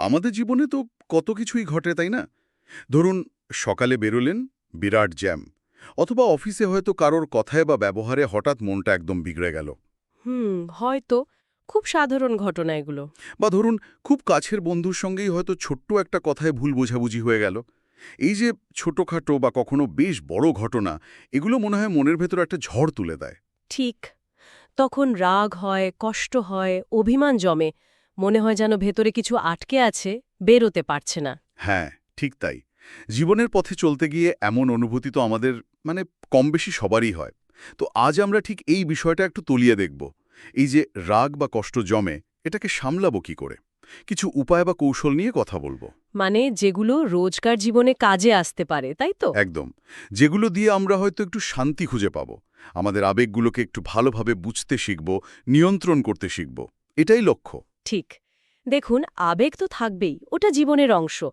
আমাদের জীবনে তো কত কিছুই ঘটে তাই না? ধরুন সকালে বেরোলেন বিরাট জ্যাম। অথবা অফিসে হয়তো কারোর কথায় বা ব্যবহারে হঠাৎ মনটা একদম বিগড়ে গেল। হুম হয়তো। খুব সাধারণ ঘটনা এগুলো। বা ধরুন খুব কাছের বন্ধুর সঙ্গেই হয়তো ছোট্ট একটা কথায় ভুল বোঝাবুঝি হয়ে গেল। এই যে ছোটখাটো বা কখনো বেশ বড় ঘটনা এগুলো মনে হয় মনের ভেতর একটা ঝড় তুলে দেয়। ঠিক। তখন রাগ হয় কষ্ট হয় অভিমান জমে। মনে হয় যেন ভেতরে কিছু আটকে আছে বেরোতে পারছে না। হ্যাঁ ঠিক তাই। জীবনের পথে চলতে গিয়ে এমন অনুভূতি তো আমাদের মানে কম বেশি সবারই হয়। তো আজ আমরা ঠিক এই বিষয়টা একটু তলিয়ে দেখব। এই যে রাগ বা কষ্ট জমে এটাকে সামলাবো কি করে? কিছু উপায় বা কৌশল নিয়ে কথা বলব। মানে যেগুলো রোজকার জীবনে কাজে আসতে পারে তাই তো? একদম। যেগুলো দিয়ে আমরা হয়তো একটু শান্তি খুঁজে পাব। আমাদের আবেগগুলোকে একটু ভালোভাবে বুঝতে শিখব নিয়ন্ত্রণ করতে শিখব। এটাই লক্ষ্য। ঠিক। দেখুন আবেগ তো থাকবেই ওটা জীবনের অংশ।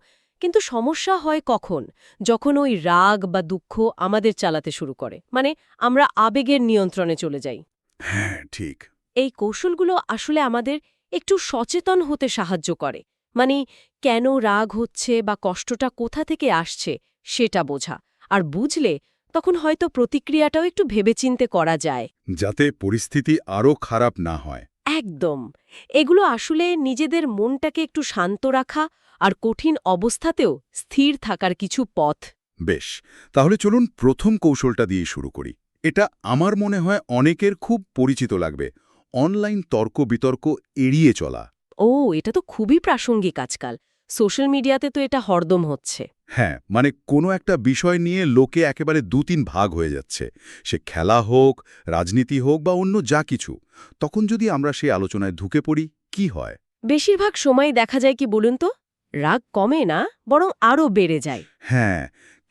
কিন্তু সমস্যা হয় কখন? যখন ওই রাগ বা দুঃখ আমাদের চালাতে শুরু করে। মানে আমরা আবেগের নিয়ন্ত্রণে চলে যাই। হ্যাঁ ঠিক। এই কৌশলগুলো আসলে আমাদের একটু সচেতন হতে সাহায্য করে। মানে কেন রাগ হচ্ছে বা কষ্টটা কোথা থেকে আসছে সেটা বোঝা। আর বুঝলে তখন হয়তো প্রতিক্রিয়াটাও একটু ভেবেচিন্তে করা যায়। যাতে পরিস্থিতি আরও খারাপ না হয়। একদম। এগুলো আসলে নিজেদের মনটাকে একটু শান্ত রাখা আর কঠিন অবস্থাতেও স্থির থাকার কিছু পথ। বেশ তাহলে চলুন প্রথম কৌশলটা দিয়ে শুরু করি। এটা আমার মনে হয় অনেকের খুব পরিচিত লাগবে। অনলাইন তর্ক বিতর্ক এড়িয়ে চলা। ও এটা তো খুবই প্রাসঙ্গিক আজকাল। সোশ্যাল মিডিয়াতে তো এটা হরদম হচ্ছে। হ্যাঁ মানে কোনো একটা বিষয় নিয়ে লোকে একেবারে দু তিন ভাগ হয়ে যাচ্ছে। সে খেলা হোক রাজনীতি হোক বা অন্য যা কিছু তখন যদি আমরা সেই আলোচনায় ঢুকে পড়ি কি হয়? বেশিরভাগ সময় দেখা যায় কি বলুন তো রাগ কমে না বরং আরও বেড়ে যায়। হ্যাঁ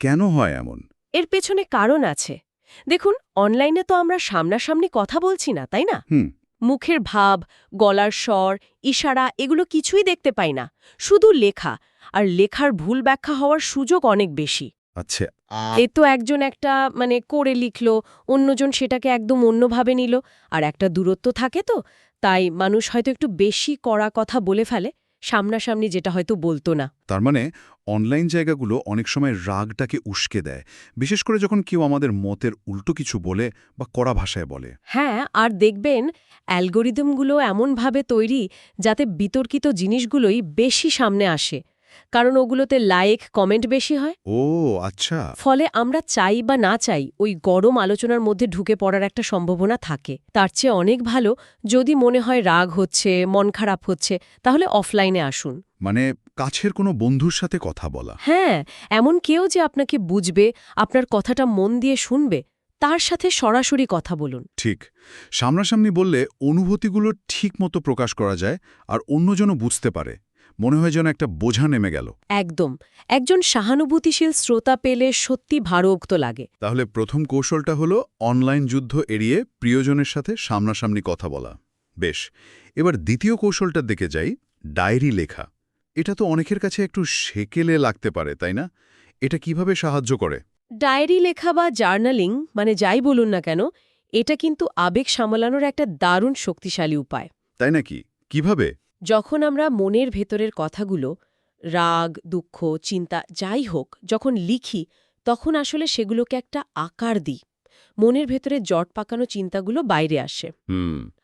কেন হয় এমন? এর পেছনে কারণ আছে। দেখুন অনলাইনে তো আমরা সামনাসামনি কথা বলছি না তাই না? হুম মুখের ভাব গলার স্বর ইশারা এগুলো কিছুই দেখতে পাই না। শুধু লেখা। আর লেখার ভুল ব্যাখ্যা হওয়ার সুযোগ অনেক বেশি। আচ্ছা এ তো একজন একটা মানে করে লিখল অন্যজন সেটাকে একদম অন্যভাবে নিল। আর একটা দূরত্ব থাকে তো তাই মানুষ হয়তো একটু বেশি কড়া কথা বলে ফেলে। সামনাসামনি যেটা হয়তো বলতো না। তার মানে অনলাইন জায়গাগুলো অনেক সময় রাগটাকে উস্কে দেয়। বিশেষ করে যখন কেউ আমাদের মতের উল্টো কিছু বলে বা কড়া ভাষায় বলে। হ্যাঁ আর দেখবেন অ্যালগোরিদমগুলো এমনভাবে তৈরি যাতে বিতর্কিত জিনিসগুলোই বেশি সামনে আসে। কারণ ওগুলোতে লাইক কমেন্ট বেশি হয়। ও আচ্ছা। ফলে আমরা চাই বা না চাই ওই গরম আলোচনার মধ্যে ঢুকে পড়ার একটা সম্ভাবনা থাকে। তার চেয়ে অনেক ভালো যদি মনে হয় রাগ হচ্ছে মন খারাপ হচ্ছে তাহলে অফলাইনে আসুন। মানে কাছের কোনো বন্ধুর সাথে কথা বলা। হ্যাঁ এমন কেউ যে আপনাকে বুঝবে আপনার কথাটা মন দিয়ে শুনবে তার সাথে সরাসরি কথা বলুন। ঠিক। সামনাসামনি বললে অনুভূতিগুলো ঠিক মতো প্রকাশ করা যায় আর অন্যজনও বুঝতে পারে। মনে হয় যেন একটা বোঝা নেমে গেল। একদম। একজন সহানুভূতিশীল শ্রোতা পেলে সত্যি ভারোক্ত লাগে। তাহলে প্রথম কৌশলটা হলো অনলাইন যুদ্ধ এড়িয়ে প্রিয়জনের সাথে সামনাসামনি কথা বলা। বেশ এবার দ্বিতীয় কৌশলটার দিকে যাই ডায়েরি লেখা। এটা তো অনেকের কাছে একটু সেকেলে লাগতে পারে তাই না? এটা কীভাবে সাহায্য করে? ডায়েরি লেখা বা জার্নালিং মানে যাই বলুন না কেন এটা কিন্তু আবেগ সামলানোর একটা দারুণ শক্তিশালী উপায়। তাই নাকি? কীভাবে? যখন আমরা মনের ভেতরের কথাগুলো রাগ দুঃখ চিন্তা যাই হোক যখন লিখি তখন আসলে সেগুলোকে একটা আকার দিই। মনের ভেতরে জট পাকানো চিন্তাগুলো বাইরে আসে।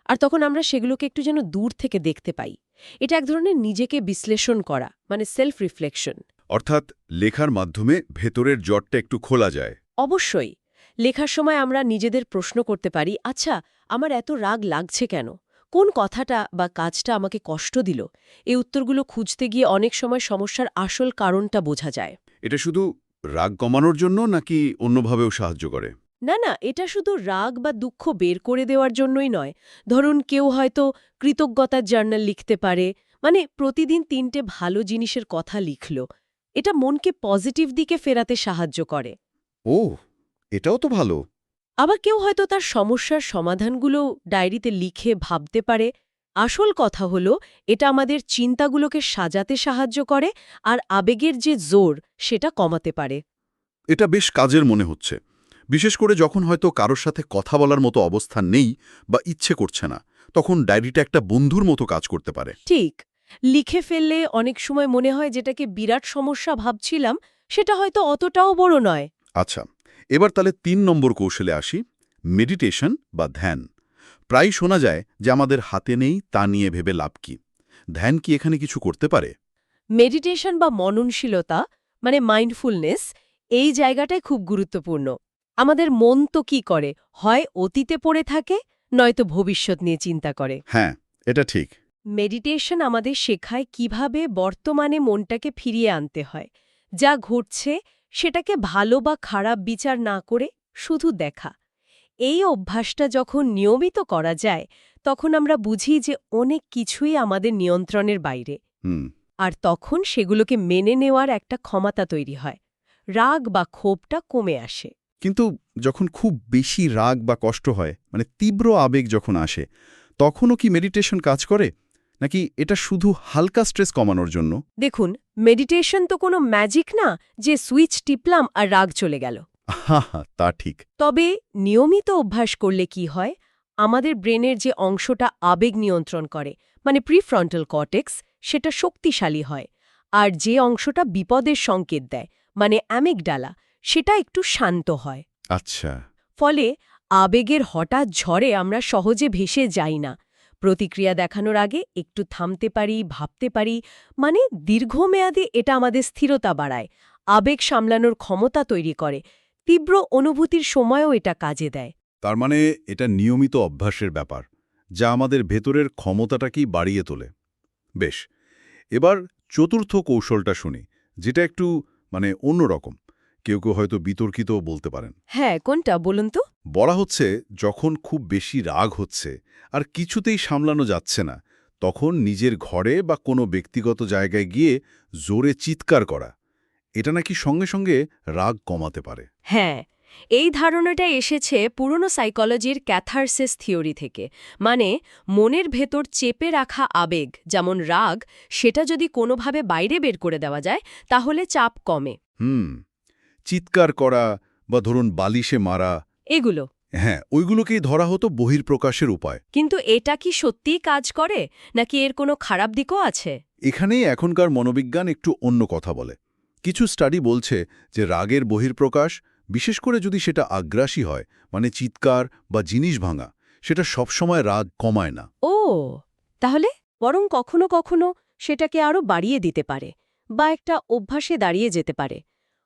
আর তখন আমরা সেগুলোকে একটু যেন দূর থেকে দেখতে পাই। এটা এক ধরনের নিজেকে বিশ্লেষণ করা মানে সেলফ রিফ্লেকশন অর্থাৎ লেখার মাধ্যমে ভেতরের জটটা একটু খোলা যায়। অবশ্যই। লেখার সময় আমরা নিজেদের প্রশ্ন করতে পারি আচ্ছা আমার এত রাগ লাগছে কেন? কোন কথাটা বা কাজটা আমাকে কষ্ট দিল? এই উত্তরগুলো খুঁজতে গিয়ে অনেক সময় সমস্যার আসল কারণটা বোঝা যায়। এটা শুধু রাগ কমানোর জন্য নাকি অন্যভাবেও সাহায্য করে? না না এটা শুধু রাগ বা দুঃখ বের করে দেওয়ার জন্যই নয়। ধরুন কেউ হয়তো কৃতজ্ঞতার জার্নাল লিখতে পারে মানে প্রতিদিন তিনটে ভালো জিনিসের কথা লিখল। এটা মনকে পজিটিভ দিকে ফেরাতে সাহায্য করে। ও এটাও তো ভালো। আবার কেউ হয়তো তার সমস্যার সমাধানগুলো ডায়েরিতে লিখে ভাবতে পারে। আসল কথা হলো এটা আমাদের চিন্তাগুলোকে সাজাতে সাহায্য করে আর আবেগের যে জোর সেটা কমাতে পারে। এটা বেশ কাজের মনে হচ্ছে। বিশেষ করে যখন হয়তো কারোর সাথে কথা বলার মতো অবস্থান নেই বা ইচ্ছে করছে না তখন ডায়েরিটা একটা বন্ধুর মতো কাজ করতে পারে। ঠিক। লিখে ফেললে অনেক সময় মনে হয় যেটাকে বিরাট সমস্যা ভাবছিলাম সেটা হয়তো অতটাও বড় নয়। আচ্ছা। এবার তাহলে তিন নম্বর কৌশলে আসি মেডিটেশন বা ধ্যান। প্রায় শোনা যায় যে আমাদের হাতে নেই তা নিয়ে ভেবে লাভ কি। ধ্যান কি এখানে কিছু করতে পারে? মেডিটেশন বা মননশীলতা মানে মাইন্ডফুলনেস এই জায়গাটাই খুব গুরুত্বপূর্ণ। আমাদের মন তো কি করে? হয় অতীতে পড়ে থাকে নয়তো ভবিষ্যৎ নিয়ে চিন্তা করে। হ্যাঁ এটা ঠিক। মেডিটেশন আমাদের শেখায় কীভাবে বর্তমানে মনটাকে ফিরিয়ে আনতে হয়। যা ঘটছে সেটাকে ভালো বা খারাপ বিচার না করে শুধু দেখা। এই অভ্যাসটা যখন নিয়মিত করা যায় তখন আমরা বুঝি যে অনেক কিছুই আমাদের নিয়ন্ত্রণের বাইরে। আর তখন সেগুলোকে মেনে নেওয়ার একটা ক্ষমতা তৈরি হয়। রাগ বা ক্ষোভটা কমে আসে। কিন্তু যখন খুব বেশি রাগ বা কষ্ট হয় মানে তীব্র আবেগ যখন আসে তখনও কি মেডিটেশন কাজ করে? নাকি এটা শুধু হালকা স্ট্রেস কমানোর জন্য? দেখুন মেডিটেশন তো কোনো ম্যাজিক না যে সুইচ টিপলাম আর রাগ চলে গেল। হা হা তা ঠিক। তবে নিয়মিত অভ্যাস করলে কি হয়? আমাদের ব্রেনের যে অংশটা আবেগ নিয়ন্ত্রণ করে মানে প্রিফ্রন্টাল কর্টেক্স সেটা শক্তিশালী হয়। আর যে অংশটা বিপদের সংকেত দেয় মানে অ্যামিগডালা সেটা একটু শান্ত হয়। আচ্ছা। ফলে আবেগের হঠাৎ ঝড়ে আমরা সহজে ভেসে যাই না। প্রতিক্রিয়া দেখানোর আগে একটু থামতে পারি, ভাবতে পারি মানে দীর্ঘমেয়াদে এটা আমাদের স্থিরতা বাড়ায়, আবেগ সামলানোর ক্ষমতা তৈরি করে, তীব্র অনুভূতির সময়ও এটা কাজে দেয়। তার মানে এটা নিয়মিত অভ্যাসের ব্যাপার, যা আমাদের ভেতরের ক্ষমতাটাকেই বাড়িয়ে তোলে। বেশ, এবার চতুর্থ কৌশলটা শুনি, যেটা একটু মানে অন্যরকম। কেউ কেউ হয়তো বিতর্কিতও বলতে পারেন। হ্যাঁ কোনটা বলুন তো? বলা হচ্ছে যখন খুব বেশি রাগ হচ্ছে আর কিছুতেই সামলানো যাচ্ছে না তখন নিজের ঘরে বা কোনো ব্যক্তিগত জায়গায় গিয়ে জোরে চিৎকার করা এটা নাকি সঙ্গে সঙ্গে রাগ কমাতে পারে। হ্যাঁ এই ধারণাটা এসেছে পুরনো সাইকোলজির ক্যাথারসিস থিওরি থেকে মানে মনের ভেতর চেপে রাখা আবেগ যেমন রাগ সেটা যদি কোনোভাবে বাইরে বের করে দেওয়া যায় তাহলে চাপ কমে। হুম। চিৎকার করা বা ধরুন বালিশে মারা। এগুলো। হ্যাঁ ওইগুলোকেই ধরা হতো বহির্প্রকাশের উপায়। কিন্তু এটা কি সত্যিই কাজ করে নাকি এর কোনো খারাপ দিকও আছে? এখানেই এখনকার মনোবিজ্ঞান একটু অন্য কথা বলে। কিছু স্টাডি বলছে যে রাগের বহির্প্রকাশ বিশেষ করে যদি সেটা আগ্রাসী হয় মানে চিৎকার বা জিনিস ভাঙা সেটা সবসময় রাগ কমায় না। ও তাহলে বরং কখনো কখনো সেটাকে আরও বাড়িয়ে দিতে পারে বা একটা অভ্যাসে দাঁড়িয়ে যেতে পারে।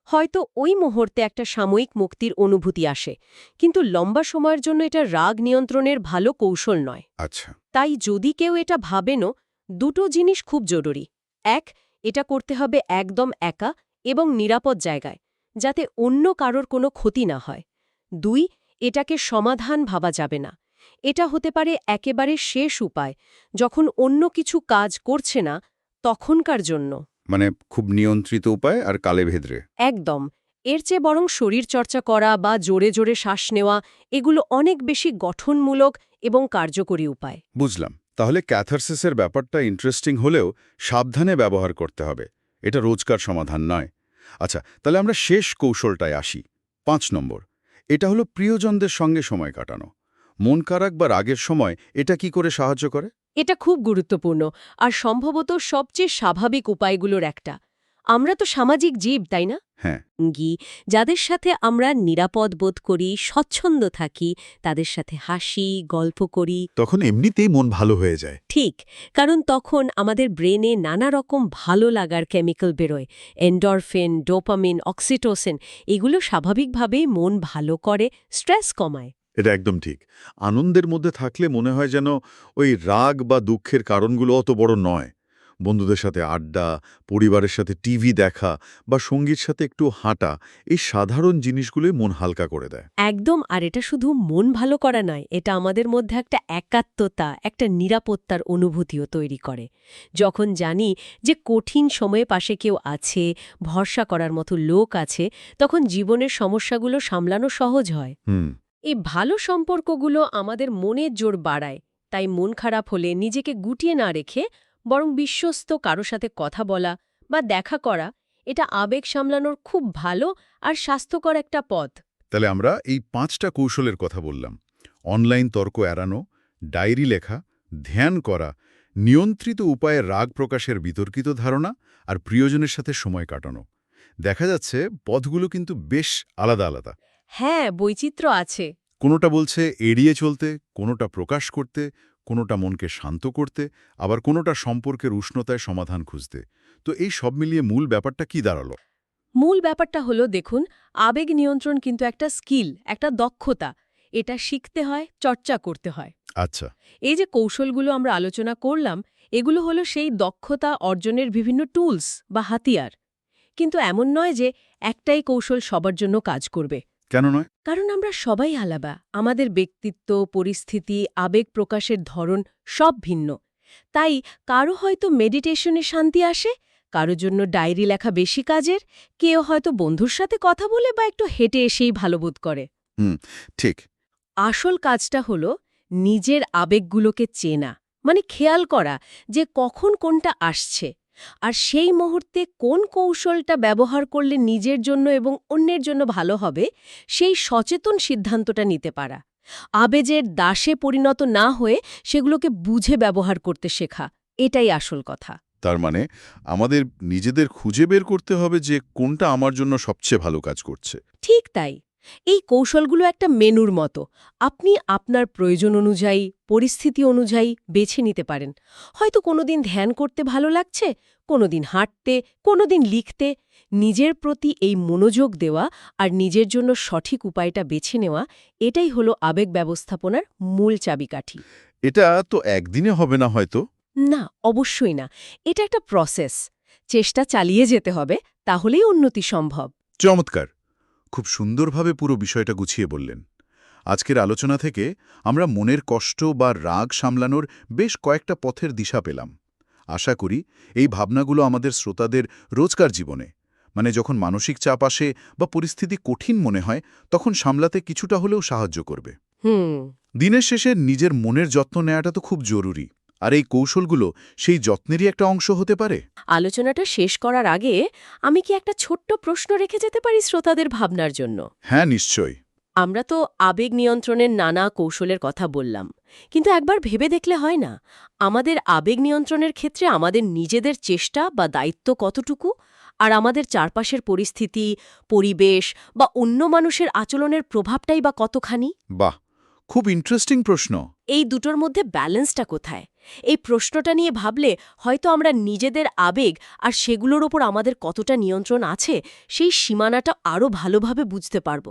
হয়তো ওই মুহূর্তে একটা সাময়িক মুক্তির অনুভূতি আসে কিন্তু লম্বা সময়ের জন্য এটা রাগ নিয়ন্ত্রণের ভালো কৌশল নয়। আচ্ছা। তাই যদি কেউ এটা ভাবেনও দুটো জিনিস খুব জরুরি। এক এটা করতে হবে একদম একা এবং নিরাপদ জায়গায় যাতে অন্য কারোর কোনো ক্ষতি না হয়। দুই এটাকে সমাধান ভাবা যাবে না। এটা হতে পারে একেবারে শেষ উপায় যখন অন্য কিছু কাজ করছে না তখনকার জন্য। মানে খুব নিয়ন্ত্রিত উপায় আর কালে ভেদরে। একদম। এর চেয়ে বরং শরীর চর্চা করা বা জোরে জোরে শ্বাস নেওয়া এগুলো অনেক বেশি গঠনমূলক এবং কার্যকরী উপায়। বুঝলাম। তাহলে ক্যাথারসিসের ব্যাপারটা ইন্টারেস্টিং হলেও সাবধানে ব্যবহার করতে হবে। এটা রোজকার সমাধান নয়। আচ্ছা তাহলে আমরা শেষ কৌশলটায় আসি। পাঁচ নম্বর। এটা হলো প্রিয়জনদের সঙ্গে সময় কাটানো। মন খারাপ বা রাগের সময় এটা কি করে সাহায্য করে? এটা খুব গুরুত্বপূর্ণ আর সম্ভবত সবচেয়ে স্বাভাবিক উপায়গুলোর একটা। আমরা তো সামাজিক জীব তাই না? হ্যাঁ। গি যাদের সাথে আমরা নিরাপদ বোধ করি স্বচ্ছন্দ থাকি তাদের সাথে হাসি গল্প করি। তখন এমনিতেই মন ভালো হয়ে যায়। ঠিক কারণ তখন আমাদের ব্রেনে নানা রকম ভালো লাগার কেমিক্যাল বেরোয়। এন্ডরফিন ডোপামিন অক্সিটোসিন এগুলো স্বাভাবিকভাবেই মন ভালো করে স্ট্রেস কমায়। এটা একদম ঠিক। আনন্দের মধ্যে থাকলে মনে হয় যেন ওই রাগ বা দুঃখের কারণগুলো অত বড় নয়। বন্ধুদের সাথে আড্ডা পরিবারের সাথে টিভি দেখা বা সঙ্গীর সাথে একটু হাঁটা এই সাধারণ জিনিসগুলোই মন হালকা করে দেয়। একদম আর এটা শুধু মন ভালো করা নয় এটা আমাদের মধ্যে একটা একাত্মতা একটা নিরাপত্তার অনুভূতিও তৈরি করে। যখন জানি যে কঠিন সময়ে পাশে কেউ আছে ভরসা করার মতো লোক আছে তখন জীবনের সমস্যাগুলো সামলানো সহজ হয়। হুম। এই ভালো সম্পর্কগুলো আমাদের মনের জোর বাড়ায়, তাই মন খারাপ হলে নিজেকে গুটিয়ে না রেখে বরং বিশ্বস্ত কারও সাথে কথা বলা বা দেখা করা, এটা আবেগ সামলানোর খুব ভালো আর স্বাস্থ্যকর একটা পথ। তাহলে আমরা এই পাঁচটা কৌশলের কথা বললাম। অনলাইন তর্ক এড়ানো, ডায়েরি লেখা, ধ্যান করা, নিয়ন্ত্রিত উপায়ে রাগ প্রকাশের বিতর্কিত ধারণা আর প্রিয়জনের সাথে সময় কাটানো। দেখা যাচ্ছে পথগুলো কিন্তু বেশ আলাদা আলাদা। হ্যাঁ বৈচিত্র্য আছে। কোনোটা বলছে এড়িয়ে চলতে কোনোটা প্রকাশ করতে কোনোটা মনকে শান্ত করতে আবার কোনোটা সম্পর্কের উষ্ণতায় সমাধান খুঁজতে। তো এই সব মিলিয়ে মূল ব্যাপারটা কি দাঁড়াল? মূল ব্যাপারটা হলো দেখুন আবেগ নিয়ন্ত্রণ কিন্তু একটা স্কিল একটা দক্ষতা। এটা শিখতে হয় চর্চা করতে হয়। আচ্ছা। এই যে কৌশলগুলো আমরা আলোচনা করলাম এগুলো হলো সেই দক্ষতা অর্জনের বিভিন্ন টুলস বা হাতিয়ার। কিন্তু এমন নয় যে একটাই কৌশল সবার জন্য কাজ করবে। কেন নয়? কারণ আমরা সবাই আলাদা। আমাদের ব্যক্তিত্ব পরিস্থিতি আবেগ প্রকাশের ধরন সব ভিন্ন। তাই কারও হয়তো মেডিটেশনে শান্তি আসে কারও জন্য ডায়েরি লেখা বেশি কাজের কেউ হয়তো বন্ধুর সাথে কথা বলে বা একটু হেঁটে এসেই ভালো বোধ করে। ঠিক। আসল কাজটা হলো নিজের আবেগগুলোকে চেনা মানে খেয়াল করা যে কখন কোনটা আসছে। আর সেই মুহূর্তে কোন কৌশলটা ব্যবহার করলে নিজের জন্য এবং অন্যের জন্য ভালো হবে সেই সচেতন সিদ্ধান্তটা নিতে পারা। আবেজের দাসে পরিণত না হয়ে সেগুলোকে বুঝে ব্যবহার করতে শেখা এটাই আসল কথা। তার মানে আমাদের নিজেদের খুঁজে বের করতে হবে যে কোনটা আমার জন্য সবচেয়ে ভালো কাজ করছে। ঠিক তাই। এই কৌশলগুলো একটা মেনুর মতো। আপনি আপনার প্রয়োজন অনুযায়ী পরিস্থিতি অনুযায়ী বেছে নিতে পারেন। হয়তো কোনোদিন ধ্যান করতে ভালো লাগছে কোনোদিন হাঁটতে কোনোদিন লিখতে। নিজের প্রতি এই মনোযোগ দেওয়া আর নিজের জন্য সঠিক উপায়টা বেছে নেওয়া এটাই হলো আবেগ ব্যবস্থাপনার মূল চাবিকাঠি। এটা তো একদিনে হবে না হয়তো? না অবশ্যই না। এটা একটা প্রসেস। চেষ্টা চালিয়ে যেতে হবে তাহলেই উন্নতি সম্ভব। চমৎকার। খুব সুন্দরভাবে পুরো বিষয়টা গুছিয়ে বললেন। আজকের আলোচনা থেকে আমরা মনের কষ্ট বা রাগ সামলানোর বেশ কয়েকটা পথের দিশা পেলাম। আশা করি এই ভাবনাগুলো আমাদের শ্রোতাদের রোজকার জীবনে মানে যখন মানসিক চাপ আসে বা পরিস্থিতি কঠিন মনে হয় তখন সামলাতে কিছুটা হলেও সাহায্য করবে। হুম। দিনের শেষে নিজের মনের যত্ন নেওয়াটা তো খুব জরুরি। আর এই কৌশলগুলো সেই যত্নেরই একটা অংশ হতে পারে? আলোচনাটা শেষ করার আগে আমি কি একটা ছোট্ট প্রশ্ন রেখে যেতে পারি শ্রোতাদের ভাবনার জন্য? হ্যাঁ নিশ্চয়ই। আমরা তো আবেগ নিয়ন্ত্রণের নানা কৌশলের কথা বললাম কিন্তু একবার ভেবে দেখলে হয় না। আমাদের আবেগ নিয়ন্ত্রণের ক্ষেত্রে আমাদের নিজেদের চেষ্টা বা দায়িত্ব কতটুকু? আর আমাদের চারপাশের পরিস্থিতি পরিবেশ বা অন্য মানুষের আচরণের প্রভাবটাই বা কতখানি? বাহ! খুব ইন্টারেস্টিং প্রশ্ন। এই দুটোর মধ্যে ব্যালেন্সটা কোথায়? এই প্রশ্নটা নিয়ে ভাবলে হয়তো আমরা নিজেদের আবেগ আর সেগুলোর ওপর আমাদের কতটা নিয়ন্ত্রণ আছে, সেই সীমানাটা আরও ভালোভাবে বুঝতে পারব।